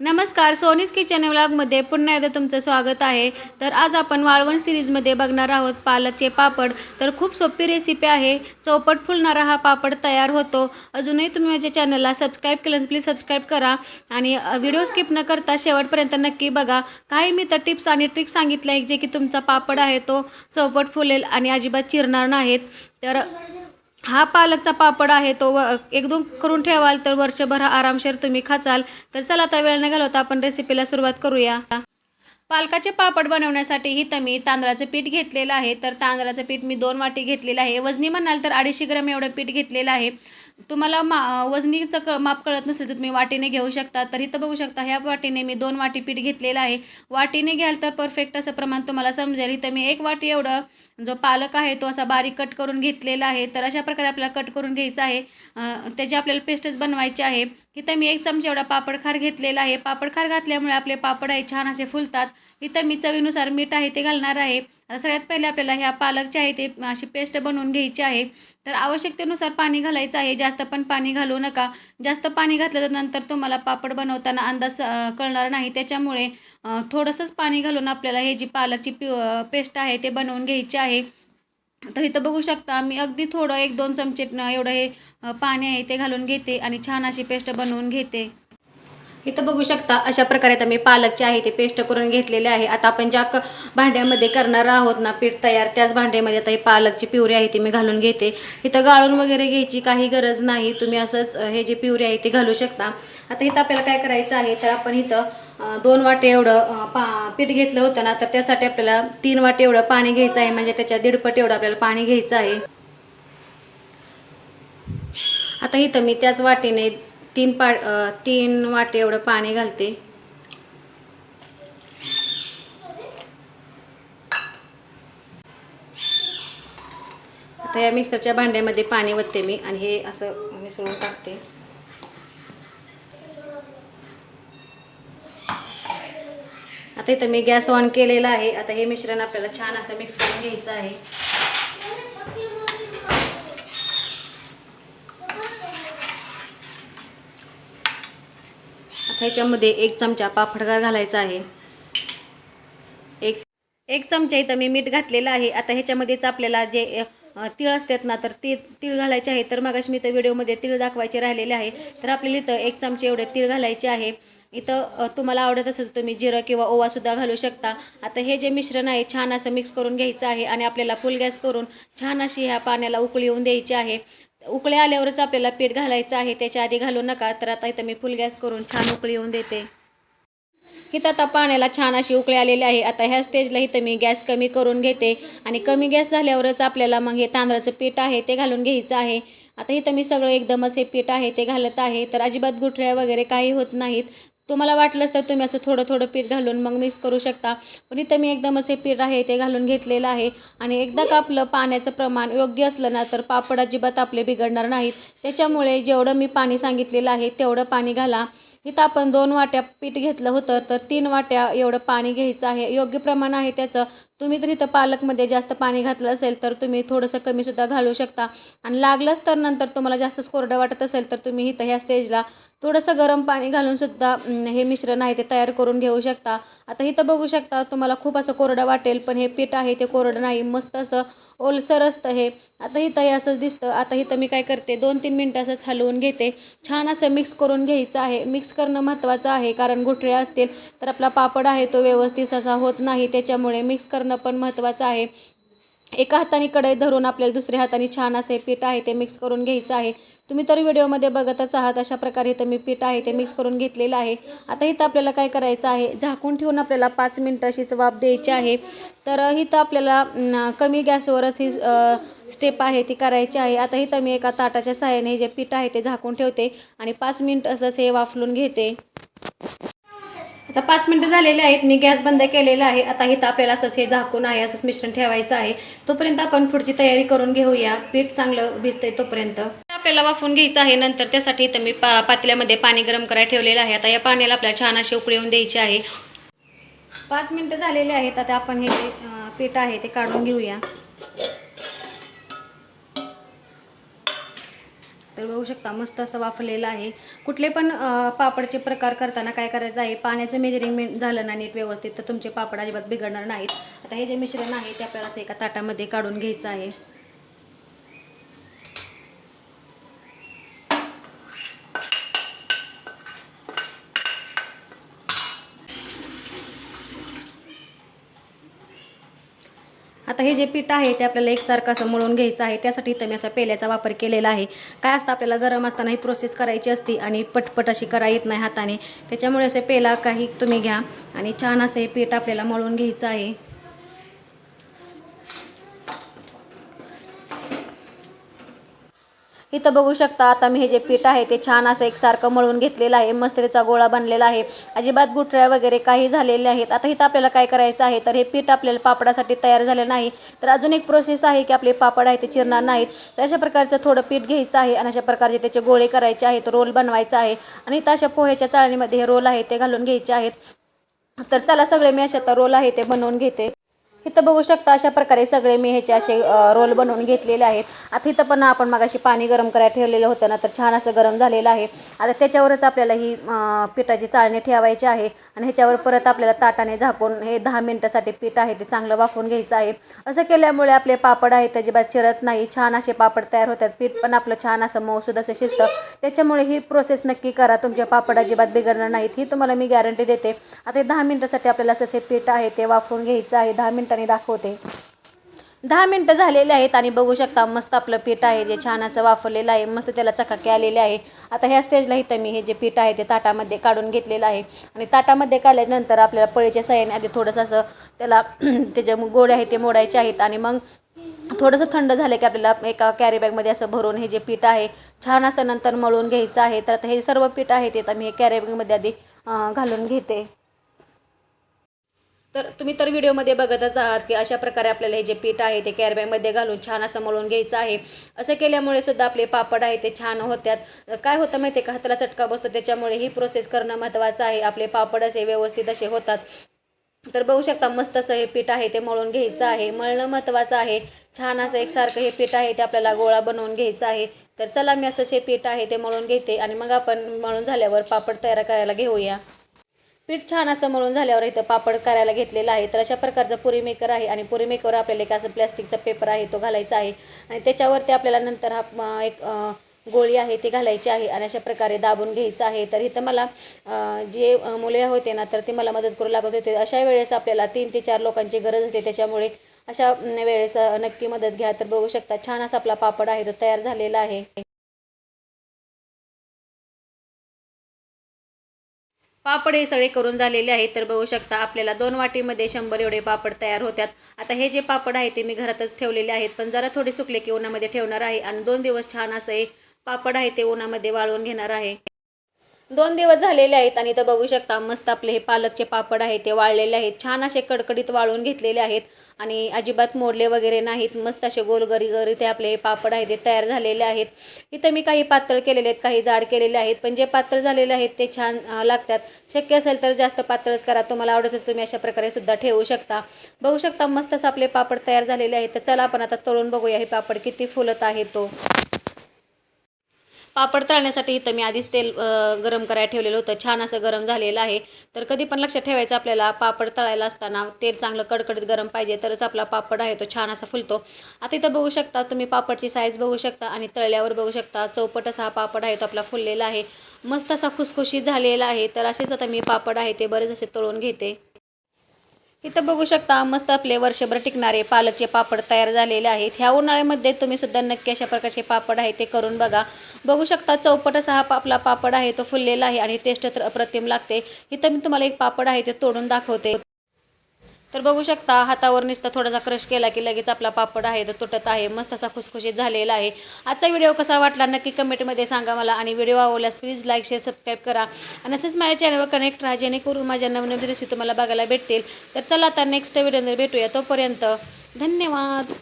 नमस्कार सोनीस किचन व्लॉगमध्ये पुन्हा एकदा तुमचं स्वागत आहे. तर आज आपण वाळवण सिरीजमध्ये बघणार आहोत पालकचे पापड. तर खूप सोपी रेसिपी आहे. चौपट फुलणारा हा पापड तयार होतो. अजूनही तुम्ही माझ्या चॅनलला सबस्क्राईब केलं प्लीज सबस्क्राईब करा. आणि व्हिडिओ स्किप न करता शेवटपर्यंत नक्की बघा. काही मी तर टिप्स आणि ट्रिक्स सांगितल्या आहे जे की तुमचा पापड आहे तो चौपट फुलेल आणि अजिबात चिरणार नाहीत. तर हा पालकचा पापड आहे तो व एकदम करून ठेवाल तर वर्षभर आरामशीर तुम्ही खाचाल. तर चला आता वेळ न घालवता आपण रेसिपीला सुरुवात करूया. पालकाचे पापड बनवण्यासाठी इथं मी तांदळाचं पीठ घेतलेलं आहे. तर तांदळाचं पीठ मी दोन वाटी घेतलेलं आहे. वजनी म्हणाल तर अडीचशे ग्रॅम एवढं पीठ घेतलेलं आहे. तुम्हाला मा वजनीचं क माप कळत नसेल तर तुम्ही वाटीने घेऊ शकता. तर इथं बघू शकता ह्या वाटीने मी दोन वाटी पीठ घेतलेलं आहे. वाटीने घ्याल तर परफेक्ट असं प्रमाण तुम्हाला समजेल. इथं मी एक वाटी एवढं जो पालक आहे तो असा बारीक कट करून घेतलेला आहे. तर अशा प्रकारे आपल्याला कट करून घ्यायचा आहे. त्याची आपल्याला पेस्टच बनवायची आहे. इथं मी एक चमचा एवढा पापडखार घेतलेला आहे. पापडखार घातल्यामुळे आपले पापड आहे छान असे फुलतात. इथं मी चवीनुसार मीठ आहे ते घालणार आहे. आता सगळ्यात पहिले आपल्याला ह्या पालकचे आहे ते अशी पेस्ट बनवून घ्यायची आहे. तर आवश्यकतेनुसार पाणी घालायचं आहे. जास्त पण पाणी घालू नका. जास्त पाणी घातलं तर नंतर तुम्हाला पापड बनवताना अंदाज कळणार नाही. त्याच्यामुळे थोडंसंच पाणी घालून आपल्याला हे जी पालकची प्यु पेस्ट आहे ते बनवून घ्यायची आहे. तर इथं बघू शकता मी अगदी थोडं एक दोन चमचे एवढं हे पाणी आहे ते घालून घेते आणि छान अशी पेस्ट बनवून घेते. इथं बघू शकता अशा प्रकारे आता मी पालकचे आहे ते पेस्ट करून घेतलेले आहे. आता आपण ज्या भांड्यामध्ये करणार आहोत ना पीठ तयार त्याच भांड्यामध्ये आता हे पालकची पिवरी आहे ती मी घालून घेते. इथं गाळून वगैरे घ्यायची काही गरज नाही तुम्ही असंच हे जे पिवरी आहे ते घालू शकता. आता इथं आपल्याला काय करायचं आहे तर आपण इथं दोन वाटे एवढं पा पीठ घेतलं होतं ना तर त्यासाठी आपल्याला तीन वाटे एवढं पाणी घ्यायचं आहे. म्हणजे त्याच्या दीडपट एवढं आपल्याला पाणी घ्यायचं आहे. आता इथं मी त्याच वाटेने तीन पा तीन वाटे एवढं पाणी घालते. आता या मिक्सरच्या भांड्यामध्ये पाणी वतते मी आणि हे असं मिसळून टाकते. आता इथं मी गॅस ऑन केलेला आहे. आता हे मिश्रण आपल्याला छान असं मिक्स करून घ्यायचं आहे. आता ह्याच्यामध्ये एक चमचा पापडगार घालायचा आहे. एक एक चमचा इथं मी मीठ घातलेलं आहे. आता ह्याच्यामध्येच आपल्याला जे तीळ असतात ना तर ती तीळ घालायचे आहे. तर मगाशी मी तर व्हिडिओमध्ये तीळ दाखवायचे राहिलेले आहे. तर आपल्याला इथं एक चमचे एवढे तीळ घालायचे आहे. इथं तुम्हाला आवडत असेल तर तुम्ही जिरं किंवा ओवासुद्धा घालू शकता. आता हे जे मिश्रण आहे छान असं मिक्स करून घ्यायचं आहे आणि आपल्याला फुल गॅस करून छान अशी ह्या पाण्याला उकळी येऊन द्यायची आहे. उकळे आल्यावरच आपल्याला पीठ घालायचं आहे. त्याच्या आधी घालू नका. तर आता इथं मी फुल गॅस करून छान उकळी येऊन देते. इथं आता पाण्याला छान अशी उकळी आलेली आहे. आता ह्या स्टेजला इथं मी गॅस कमी करून घेते. आणि कमी गॅस झाल्यावरच आपल्याला मग हे तांदळाचं पीठ आहे ते घालून घ्यायचं आहे. आता इथं मी सगळं एकदमच हे पीठ आहे ते घालत आहे. तर अजिबात गुठळ्या वगैरे काही होत नाहीत. तुम्हाला वाटलंच तर तुम्ही असं थोडं थोडं पीठ घालून मग मिक्स करू शकता. पण इथं मी एकदमच हे पीठ आहे ते घालून घेतलेलं आहे. आणि एकदा का आपलं पाण्याचं प्रमाण योग्य असलं ना तर पापड अजिबात आपले बिघडणार नाहीत. त्याच्यामुळे जेवढं मी पाणी सांगितलेलं आहे तेवढं पाणी घाला. इथं आपण दोन वाट्या पीठ घेतलं होतं तर तीन वाट्या एवढं पाणी घ्यायचं आहे. योग्य प्रमाण आहे त्याचं. तुम्ही तर इथं पालकमध्ये जास्त पाणी घातलं असेल तर तुम्ही थोडंसं कमीसुद्धा घालू शकता. आणि लागलंच तर नंतर तुम्हाला जास्तच कोरडं वाटत असेल तर तुम्ही इथं ह्या स्टेजला थोडंसं गरम पाणी घालूनसुद्धा हे मिश्रण आहे ते तयार करून घेऊ शकता. आता इथं बघू शकता तुम्हाला खूप असं कोरडं वाटेल पण हे पीठ आहे ते कोरडं नाही मस्त असं ओलसर असतं हे. आता इथं हे असंच दिसतं. आता इथं मी काय करते दोन तीन मिनटं असंच हलवून घेते. छान असं मिक्स करून घ्यायचं आहे. मिक्स करणं महत्त्वाचं आहे कारण गुठळे असतील तर आपला पापड आहे तो व्यवस्थित असा होत नाही. त्याच्यामुळे मिक्स करणं पण महत्त्वाचं आहे. एका हाताने कढई धरून आपल्याला दुसऱ्या हाताने छान असे पीठ आहे ते मिक्स करून घ्यायचं आहे. तुम्ही तर व्हिडिओमध्ये बघतच आहात अशा प्रकारे इथं मी पीठ आहे ते मिक्स करून घेतलेलं आहे. आता इथं आपल्याला काय करायचं आहे? झाकून ठेवून आपल्याला पाच मिनटं अशीच वाफ द्यायची आहे. तर इथं आपल्याला कमी गॅसवरच ही स्टेप आहे ती करायची आहे. आता इथं मी एका ताटाच्या सहाय्याने जे पीठ आहे ते झाकून ठेवते आणि पाच मिनिट असंच हे वाफलून घेते. आता पाच मिनटं झालेले आहेत मी गॅस बंद केलेला आहे. आता इथं आपल्याला असंच हे झाकून आहे असंच मिश्रण ठेवायचं आहे. तोपर्यंत आपण पुढची तयारी करून घेऊया. पीठ चांगलं भिजतंय तोपर्यंत. आपल्याला वाफून घ्यायचं आहे. नंतर त्यासाठी इथं मी पा पातेल्यामध्ये पाणी गरम करायला ठेवलेलं आहे. आता या पाण्याला आपल्याला छान अशी उकळी येऊन द्यायची आहे. पाच मिनटं झालेले आहेत. आता आपण हे जे पीठ आहे ते काढून घेऊया. तर बघू शकता मस्त असं वाफलेलं आहे. कुठले पण पापडचे प्रकार करताना काय करायचं आहे पाण्याचं मेजरिंगमेंट झालं ना नीट व्यवस्थित तर तुमचे पापड अजिबात बिघडणार नाहीत. आता हे जे मिश्रण आहे ते आपल्याला असं एका ताटामध्ये काढून घ्यायचं आहे. आता हे जे पीठ आहे ते आपल्याला एकसारखं असं मळून घ्यायचं आहे. त्यासाठी इथं मी असा पेल्याचा वापर केलेला आहे. काय असतं आपल्याला गरम असताना ही प्रोसेस करायची असती आणि पटपट अशी करा येत नाही हाताने. त्याच्यामुळे असे पेला काही तुम्ही घ्या आणि छान असं हे पीठ आपल्याला मळून घ्यायचं आहे. इथं बघू शकता आता मी हे जे पीठ आहे ते छान असं एकसारखं मळून घेतलेलं आहे मस्त त्याचा गोळा बनलेला आहे. अजिबात गुठळ्या वगैरे काही झालेले आहेत आता इथं आपल्याला काय करायचं आहे तर हे पीठ आपल्याला पापडासाठी तयार झालं नाही. तर अजून एक प्रोसेस आहे की आपले पापड आहे ते चिरणार नाहीत. तर अशा प्रकारचं थोडं पीठ घ्यायचं आहे आणि अशा प्रकारचे त्याचे गोळे करायचे आहेत रोल बनवायचा आहे. आणि इथं अशा पोह्याच्या चाळणीमध्ये हे रोल आहे ते घालून घ्यायचे आहेत. तर चला सगळे मी अशा रोल आहे ते बनवून घेते. इथं बघू शकता अशा प्रकारे सगळे मी ह्याचे असे रोल बनवून घेतलेले आहेत. आता इथं पण आपण मगाशी पाणी गरम करायला ठेवलेलं होतं ना तर छान असं गरम झालेलं आहे. आता त्याच्यावरच आपल्याला ही पिठाची चाळणी ठेवायची आहे आणि ह्याच्यावर परत आपल्याला ताटाने झाकून हे दहा मिनटासाठी पीठ आहे ते चांगलं वाफवून घ्यायचं आहे. असं केल्यामुळे आपले पापड आहेत अजिबात चिरत नाही. छान असे पापड तयार होतात. पीठ पण आपलं छान असं मऊसूद असं शिजतं. त्याच्यामुळे ही प्रोसेस नक्की करा. तुमचे पापड अजिबात बिघडणार नाहीत. ही तुम्हाला मी गॅरंटी देते. आता दहा मिनटासाठी आपल्याला जसे पीठ आहे ते वाफवून घ्यायचं आहे. दहा मिनटं ठिकाणी दाखवते. दहा मिनटं झालेले आहेत आणि बघू शकता मस्त आपलं पीठ आहे जे छान असं वाफरलेलं आहे मस्त त्याला चकाके आलेले आहे. आता ह्या स्टेजला इथं मी हे जे पीठ आहे ते ताटामध्ये काढून घेतलेलं आहे. आणि ताटामध्ये काढल्यानंतर आपल्याला पळीच्या सहाय्याने आधी थोडंसं असं त्याला त्याचे गोळे आहे ते मोडायचे आहेत आणि मग थोडंसं थंड झालं की आपल्याला एका कॅरी बॅगमध्ये असं भरून हे जे पीठ आहे छान असं नंतर मळून घ्यायचं आहे. तर आता हे सर्व पीठ आहे ते आता मी हे कॅरी बॅगमध्ये आधी घालून घेते. तर तुम्ही तर व्हिडिओमध्ये बघतच आहात की अशा प्रकारे आपल्याला हे जे पीठ आहे ते कॅरबॅगमध्ये घालून छान असं मळून घ्यायचं आहे. असं केल्यामुळे सुद्धा आपले पापड आहे ते छान होत्यात. काय होतं माहिती आहे का? हाताला चटका बसतो त्याच्यामुळे ही प्रोसेस करणं महत्त्वाचं आहे. आपले पापड असे व्यवस्थित असे होतात. तर बघू शकता मस्त असं हे पीठ आहे ते मळून घ्यायचं आहे. मळणं महत्त्वाचं आहे. छान असं एकसारखं हे पीठ आहे ते आपल्याला गोळा बनवून घ्यायचं आहे. तर चला मी असं हे पीठ आहे ते मळून घेते आणि मग आपण मळून झाल्यावर पापड तयार करायला घेऊया. पीठ छान असं मळून झाल्यावर इथं पापड करायला घेतलेला आहे. तर अशा प्रकारचा पुरी मेकर आहे आणि पुरी मेकरवर आपल्याला एक असं प्लॅस्टिकचा पेपर आहे तो घालायचा आहे. आणि त्याच्यावरती आपल्याला नंतर हा एक गोळी आहे ती घालायची आहे आणि अशा प्रकारे दाबून घ्यायचं आहे. तर इथं मला जे मुले होते ना तर ते मला मदत करू लागत होते. अशा वेळेस आपल्याला तीन ते चार लोकांची गरज होते. त्याच्यामुळे अशा वेळेस नक्की मदत घ्या. तर बघू शकता छान असा आपला पापड आहे तो तयार झालेला आहे. पापड हे सगळे करून झालेले आहेत. तर बघू शकता आपल्याला दोन वाटीमध्ये शंभर एवढे पापड तयार होतात आता हे जे पापड आहे ते मी घरातच ठेवलेले आहेत. पण जरा थोडे सुकले की उन्हामध्ये ठेवणार आहे. आणि दोन दिवस छान असं हे पापड आहे ते उन्हामध्ये वाळवून घेणार आहे. दोन दिवस झालेले आहेत आणि इथं बघू शकता मस्त आपले हे पालकचे पापड आहेत ते वाळलेले आहेत. छान असे कडकडीत वाळून घेतलेले आहेत आणि अजिबात मोडले वगैरे नाहीत. मस्त असे गोलगरी गरी ते आपले हे पापड आहेत ते तयार झालेले आहेत. इथं मी काही पातळ केलेले आहेत काही जाड केलेले आहेत पण जे पातळ झालेले आहेत ते छान लागतात. शक्य असेल तर जास्त पातळच करा. तुम्हाला आवडतच तुम्ही अशा प्रकारे सुद्धा ठेवू शकता. बघू शकता मस्त असं आपले पापड तयार झालेले आहेत. तर चला आपण आता तळून बघूया हे पापड किती फुलत आहे तो. पापड तळण्यासाठी इथं मी आधीच तेल गरम करायला ठेवलेलं होतं. छान असं गरम झालेलं आहे. तर कधी पण लक्षात ठेवायचं आपल्याला पापड तळायला असताना तेल चांगलं कडकडीत गरम पाहिजे तरच आपला पापड आहे तो छान असा फुलतो. आता इथं बघू शकता तुम्ही पापडची साईज बघू शकता आणि तळल्यावर बघू शकता चौपट असा हा पापड आहे तो आपला फुललेला आहे. मस्त असा खुसखुशीत झालेला आहे. तर असेच आता मी पापड आहे ते बरेच असे तळून घेते. इथं बघू शकता मस्त आपले वर्षभर टिकणारे पालकचे पापड तयार झालेले आहेत. ह्या उन्हाळ्यामध्ये तुम्ही सुद्धा नक्की अशा प्रकारचे पापड आहे ते करून बघा. बघू शकता चौपट असा हा आपला पापड आहे तो फुललेला आहे आणि टेस्ट तर अप्रतिम लागते. इथं मी तुम्हाला एक पापड आहे ते तोडून दाखवते. तर बघू शकता हातावर नुसता थोडासा क्रश केला की लगेच आपला पापड आहे तर तुटत आहे मस्त असा खुसखुशीत झालेला आहे. आजचा व्हिडिओ कसा वाटला नक्की कमेंटमध्ये सांगा मला आणि व्हिडिओ आवडल्यास प्लीज लाईक शेअर सबस्क्राईब करा. आणि असंच माझ्या चॅनलवर कनेक्ट राहा जेणेकरून माझ्या नवनवीन रेसिपी तुम्हाला बघायला भेटतील. तर चला आता नेक्स्ट व्हिडिओमध्ये भेटूया. तोपर्यंत धन्यवाद.